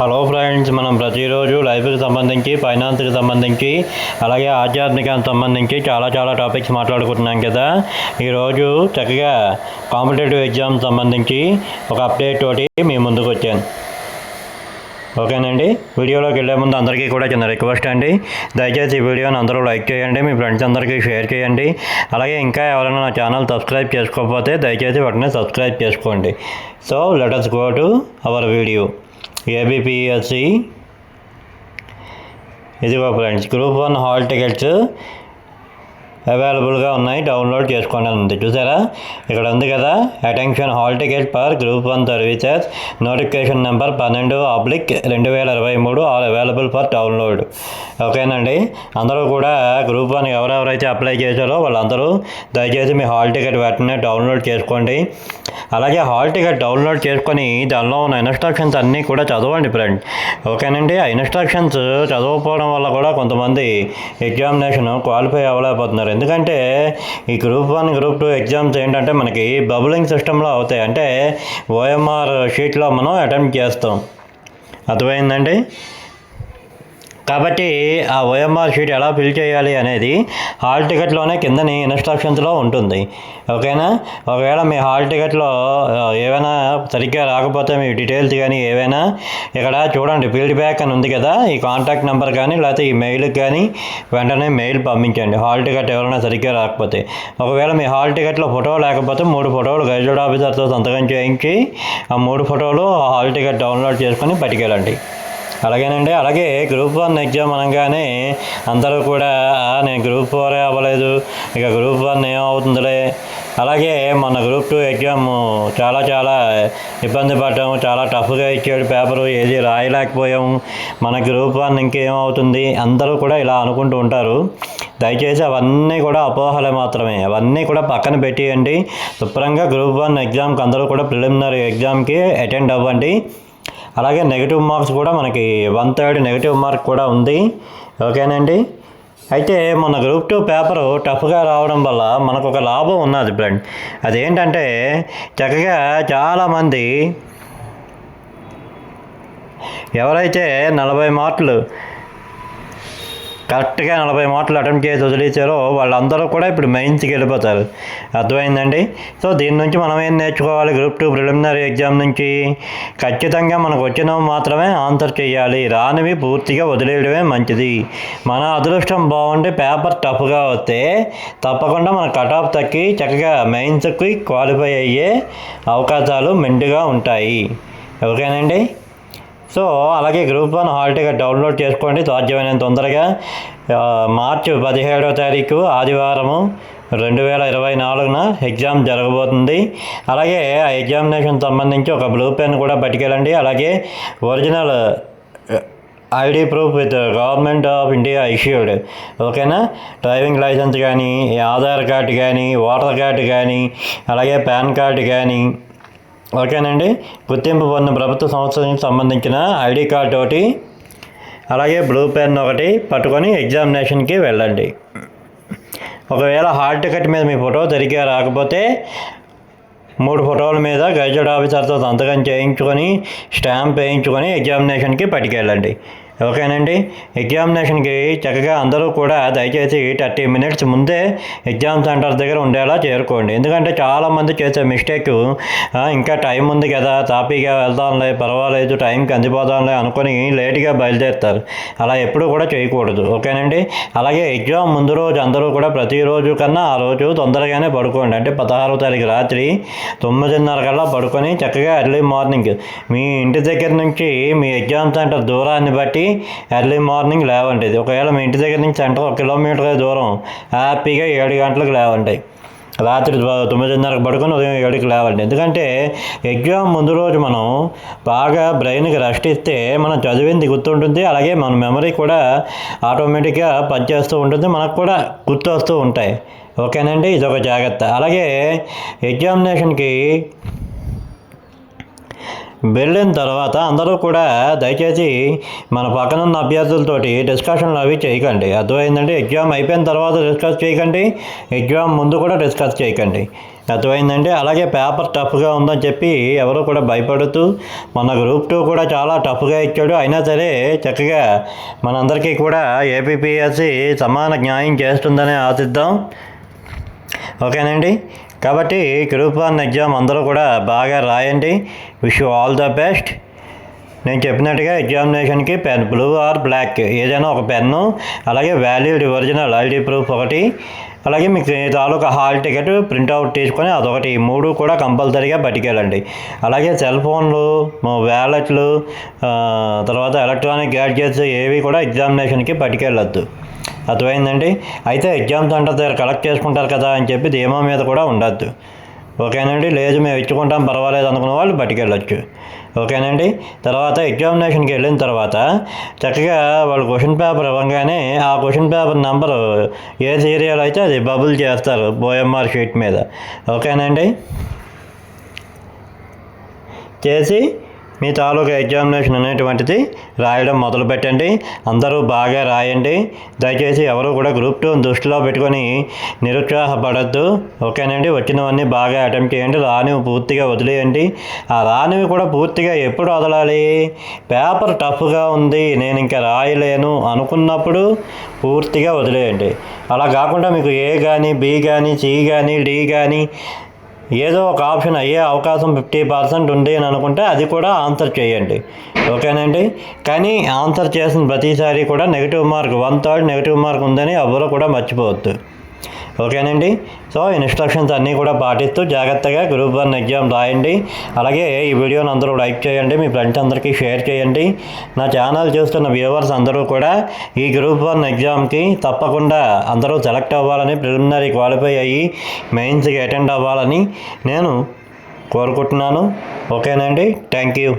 Hello friends మనం ప్రతిరోజు లైఫ్కి సంబంధించి ఫైనాన్స్కి సంబంధించి అలాగే ఆధ్యాత్మికానికి సంబంధించి చాలా చాలా టాపిక్స్ మాట్లాడుకుంటున్నాం కదా. ఈరోజు చక్కగా కాంపిటేటివ్ ఎగ్జామ్ సంబంధించి ఒక అప్డేట్ తోటి మీ ముందుకు వచ్చాను. ఓకేనండి? వీడియోలోకి వెళ్ళే ముందు అందరికీ కూడా చిన్న రిక్వెస్ట్ అండి. దయచేసి ఈ వీడియోని అందరూ లైక్ చేయండి మీ ఫ్రెండ్స్ అందరికీ షేర్ చేయండి. అలాగే ఇంకా ఎవరైనా నా ఛానల్ సబ్స్క్రైబ్ చేసుకోకపోతే దయచేసి వాటిని సబ్స్క్రైబ్ చేసుకోండి. So let's go to our video APPSC ఇదిగో friends group one hall tickets అవైలబుల్గా ఉన్నాయి. డౌన్లోడ్ చేసుకోండి అని ఉంది చూసారా? ఇక్కడ ఉంది కదా? Attention hall ticket for group one services notification number పన్నెండు అబ్లిక్ రెండు వేల ఇరవై మూడు ఆల్ అవైలబుల్ ఫర్ డౌన్లోడ్ ఓకేనండి అందరూ కూడా గ్రూప్ వన్ ఎవరెవరైతే అప్లై చేశారో వాళ్ళందరూ దయచేసి మీ హాల్ టికెట్ వెంటనే డౌన్లోడ్ చేసుకోండి. అలాగే హాల్ టికెట్ డౌన్లోడ్ చేసుకొని దానిలో ఉన్న ఇన్స్ట్రక్షన్స్ అన్నీ కూడా చదవండి ఫ్రెండ్ ఓకేనండి ఆ ఇన్స్ట్రక్షన్స్ చదవకపోవడం వల్ల కూడా కొంతమంది ఎగ్జామినేషన్ క్వాలిఫై అవ్వలేకపోతున్నారు. ఎందుకంటే ఈ group one group two exams ఏంటంటే మనకి బబులింగ్ సిస్టంలో అవుతాయి. అంటే ఓఎంఆర్ షీట్లో మనం అటెంప్ట్ చేస్తాం. అర్థమైందండి? కాబట్టి ఆ ఓఎంఆర్ షీట్ ఎలా ఫిల్ చేయాలి అనేది హాల్ టికెట్లోనే కిందని ఇన్స్ట్రక్షన్స్లో ఉంటుంది. ఓకేనా? ఒకవేళ మీ హాల్ టికెట్లో ఏవైనా సరిగ్గా రాకపోతే మీ డీటెయిల్స్ కానీ ఏవైనా ఇక్కడ చూడండి ఫీడ్బ్యాక్ అని ఉంది కదా ఈ కాంటాక్ట్ నెంబర్ కానీ లేకపోతే ఈ మెయిల్కి కానీ వెంటనే మెయిల్ పంపించండి. హాల్ టికెట్ ఎవరైనా సరిగ్గా రాకపోతే. ఒకవేళ మీ హాల్ టికెట్లో ఫోటో లేకపోతే మూడు ఫోటోలు గైడ్ ఆఫీసర్తో సంతకం చేయించి ఆ మూడు ఫోటోలు హాల్ టికెట్ డౌన్లోడ్ చేసుకొని పట్టుకెళ్ళండి అలాగేనండి. అలాగే గ్రూప్ వన్ ఎగ్జామ్ అనగానే అందరూ కూడా నేను గ్రూప్ ఫోరే అవ్వలేదు. ఇక గ్రూప్ వన్ ఏమవుతుందిలే? అలాగే మన గ్రూప్ టూ ఎగ్జామ్ చాలా చాలా ఇబ్బంది పడ్డాము. చాలా టఫ్గా ఇచ్చాడు పేపరు ఏది రాయలేకపోయాము. మన గ్రూప్ వన్ ఇంకేమవుతుంది? అందరూ కూడా ఇలా అనుకుంటూ ఉంటారు. దయచేసి అవన్నీ కూడా అపోహలే మాత్రమే. అవన్నీ కూడా పక్కన పెట్టేయండి. శుభ్రంగా గ్రూప్ వన్ ఎగ్జామ్కి అందరూ కూడా ప్రిలిమినరీ ఎగ్జామ్కి అటెండ్ అవ్వండి. అలాగే నెగిటివ్ మార్క్స్ కూడా మనకి వన్ థర్డ్ నెగిటివ్ మార్క్ కూడా ఉంది. ఓకేనండి? అయితే మన గ్రూప్ టూ పేపరు టఫ్గా రావడం వల్ల మనకు ఒక లాభం ఉన్నది ఫ్రెండ్ అదేంటంటే చక్కగా చాలామంది ఎవరైతే నలభై మార్కులు కరెక్ట్గా నలభై మార్కులు అటెంప్ట్ చేసి వదిలేసారో వాళ్ళందరూ కూడా ఇప్పుడు మెయిన్స్కి వెళ్ళిపోతారు. అర్థమైందండి? సో దీని నుంచి మనం ఏం నేర్చుకోవాలి? గ్రూప్ టూ ప్రిలిమినరీ ఎగ్జామ్ నుంచి ఖచ్చితంగా మనకు వచ్చినవి మాత్రమే ఆన్సర్ చేయాలి రానివి పూర్తిగా వదిలేయడమే మంచిది. మన అదృష్టం బాగుంటే పేపర్ టఫ్గా వస్తే తప్పకుండా మన కట్ ఆఫ్ తక్కి చక్కగా మెయిన్స్కి క్వాలిఫై అయ్యే అవకాశాలు మెండుగా ఉంటాయి. ఓకేనండి? సో అలాగే group one hall ticket download చేసుకోండి సాధ్యమైనంత తొందరగా. మార్చి పదిహేడవ తారీఖు ఆదివారము రెండు వేల ఇరవై నాలుగున ఎగ్జామ్ జరగబోతుంది. అలాగే ఆ ఎగ్జామినేషన్ సంబంధించి ఒక బ్లూ పెన్ కూడా పట్టుకెళ్ళండి. అలాగే original ID proof with government of India issued. ఓకేనా? డ్రైవింగ్ లైసెన్స్ కానీ ఆధార్ కార్డు కానీ ఓటర్ కార్డు కానీ అలాగే పాన్ కార్డు కానీ ఓకేనండి. గుర్తింపు పొందిన ప్రభుత్వ సంవత్సరానికి సంబంధించిన ఐడి కార్డు ఒకటి అలాగే బ్లూ పెన్ ఒకటి పట్టుకొని ఎగ్జామినేషన్కి వెళ్ళండి. ఒకవేళ హాల్ టికెట్ మీద మీ ఫోటో సరిగ్గా రాకపోతే మూడు ఫోటోల మీద గైజెడ్ ఆఫీసర్తో సంతకం చేయించుకొని స్టాంప్ వేయించుకొని ఎగ్జామినేషన్కి పట్టుకెళ్ళండి. ఓకేనండి ఎగ్జామినేషన్కి చక్కగా అందరూ కూడా దయచేసి థర్టీ మినిట్స్ ముందే ఎగ్జామ్ సెంటర్ దగ్గర ఉండేలా చేరుకోండి. ఎందుకంటే చాలామంది చేసే మిస్టేక్ ఇంకా టైం ఉంది కదా తాపీగా వెళ్దాంలే పర్వాలేదు టైంకి అందిపోదాంలే అనుకొని లేట్గా బయలుదేరుతారు. అలా ఎప్పుడు కూడా చేయకూడదు. ఓకేనండి? అలాగే ఎగ్జామ్ ముందు రోజు అందరూ కూడా ప్రతిరోజు కన్నా ఆ రోజు తొందరగానే పడుకోండి. అంటే పదహారో తారీఖు రాత్రి తొమ్మిదిన్నర కల్లా పడుకొని చక్కగా ఎర్లీ మార్నింగ్ మీ ఇంటి దగ్గర నుంచి మీ ఎగ్జామ్ సెంటర్ దూరాన్ని బట్టి ఎర్లీ మార్నింగ్ లేవండి. ఒకవేళ మీ ఇంటి దగ్గర నుంచి సెంటర్ ఒక కిలోమీటర్ దూరం హ్యాపీగా ఏడు గంటలకు లేవండి. రాత్రి తొమ్మిదిన్నరకు పడుకొని ఉదయం ఏడుకి లేవండి. ఎందుకంటే ఎగ్జామ్ ముందు రోజు మనం బాగా బ్రెయిన్కి రెస్ట్ ఇస్తే మనం చదివింది గుర్తుంటుంది. అలాగే మన మెమరీ కూడా ఆటోమేటిక్గా పనిచేస్తూ ఉంటుంది. మనకు కూడా గుర్తు వస్తూ ఉంటాయి. ఓకేనండి? ఇది ఒక జాగ్రత్త. అలాగే ఎగ్జామినేషన్కి వెళ్ళిన తర్వాత అందరూ కూడా దయచేసి మన పక్కన ఉన్న అభ్యర్థులతోటి డిస్కషన్లు అవి చేయకండి. అర్థమైందండి? ఎగ్జామ్ అయిపోయిన తర్వాత డిస్కస్ చేయకండి. ఎగ్జామ్ ముందు కూడా డిస్కస్ చేయకండి. అర్థమైందండి? అలాగే పేపర్ టఫ్గా ఉందని చెప్పి ఎవరు కూడా భయపడుతూ మన గ్రూప్ టూ కూడా చాలా టఫ్గా ఇచ్చాడు. అయినా సరే చక్కగా మనందరికీ కూడా ఏపీపీఎస్సి సమాన న్యాయం చేస్తుందని ఆశిద్దాం. ఓకేనండి? కాబట్టి గ్రూప్ వన్ ఎగ్జామ్ అందరూ కూడా బాగా రాయండి. విష్ ఆల్ ద బెస్ట్ నేను చెప్పినట్టుగా ఎగ్జామినేషన్కి పెన్ బ్లూ ఆర్ బ్లాక్ ఏదైనా ఒక పెన్ను అలాగే వ్యాలిడ్ ఒరిజినల్ ఐడి ప్రూఫ్ ఒకటి అలాగే మీకు తాలూకా హాల్ టికెట్ ప్రింట్అవుట్ తీసుకొని అదొకటి ఈ మూడు కూడా కంపల్సరీగా పట్టుకెళ్ళండి అలాగే సెల్ ఫోన్లు వ్యాలెట్లు తర్వాత ఎలక్ట్రానిక్ గ్యాడ్జెట్స్ ఏవి కూడా ఎగ్జామినేషన్కి పట్టుకెళ్ళొద్దు అర్థమైందండి? అయితే ఎగ్జామ్ సెంటర్ దగ్గర కలెక్ట్ చేసుకుంటారు కదా అని చెప్పి ధీమా మీద కూడా ఉండద్దు. ఓకేనండి? లేదు మేము ఇచ్చుకుంటాం పర్వాలేదు అనుకున్న వాళ్ళు పట్టుకెళ్ళొచ్చు ఓకేనండి? తర్వాత ఎగ్జామినేషన్కి వెళ్ళిన తర్వాత చక్కగా వాళ్ళు క్వశ్చన్ పేపర్ ఇవ్వగానే ఆ క్వశ్చన్ పేపర్ నెంబరు ఏ సీరియల్ అయితే అది బబుల్ చేస్తారు ఓఎంఆర్ షీట్ మీద. ఓకేనండి? చేసి మీ తాలూకా ఎగ్జామినేషన్ అనేటువంటిది రాయడం మొదలు పెట్టండి. అందరూ బాగా రాయండి. దయచేసి ఎవరు కూడా గ్రూప్ టూ దృష్టిలో పెట్టుకొని నిరుత్సాహపడద్దు. ఓకేనండి? వచ్చినవన్నీ బాగా అటెంప్ట్ చేయండి. రానివి పూర్తిగా వదిలేయండి. ఆ రానివి కూడా పూర్తిగా ఎప్పుడు వదలాలి? పేపర్ టఫ్గా ఉంది. నేను ఇంకా రాయలేను అనుకున్నప్పుడు పూర్తిగా వదిలేయండి. అలా కాకుండా మీకు ఏ కానీ బి కానీ సి కానీ డి కానీ ఏదో ఒక ఆప్షన్ అయ్యే అవకాశం ఫిఫ్టీ పర్సెంట్ ఉంది అని అనుకుంటే అది కూడా ఆన్సర్ చేయండి. ఓకేనండి? కానీ ఆన్సర్ చేసిన ప్రతిసారి కూడా negative mark one third negative mark ఉందని ఎవరో కూడా మర్చిపోవద్దు. ఓకేనండి. సో ఇన్స్ట్రక్షన్స్ అన్నీ కూడా పాటిస్తూ జాగ్రత్తగా గ్రూప్ వన్ ఎగ్జామ్ రాయండి. అలాగే ఈ వీడియోని అందరూ లైక్ చేయండి. మీ ఫ్రెండ్స్ అందరికీ షేర్ చేయండి. నా ఛానల్ చూస్తున్న వ్యూవర్స్ అందరూ కూడా ఈ గ్రూప్ వన్ ఎగ్జామ్కి తప్పకుండా అందరూ సెలెక్ట్ అవ్వాలని ప్రిలిమినరీ క్వాలిఫై అయ్యి మెయిన్స్కి అటెండ్ అవ్వాలని నేను కోరుకుంటున్నాను. ఓకేనండి. Thank you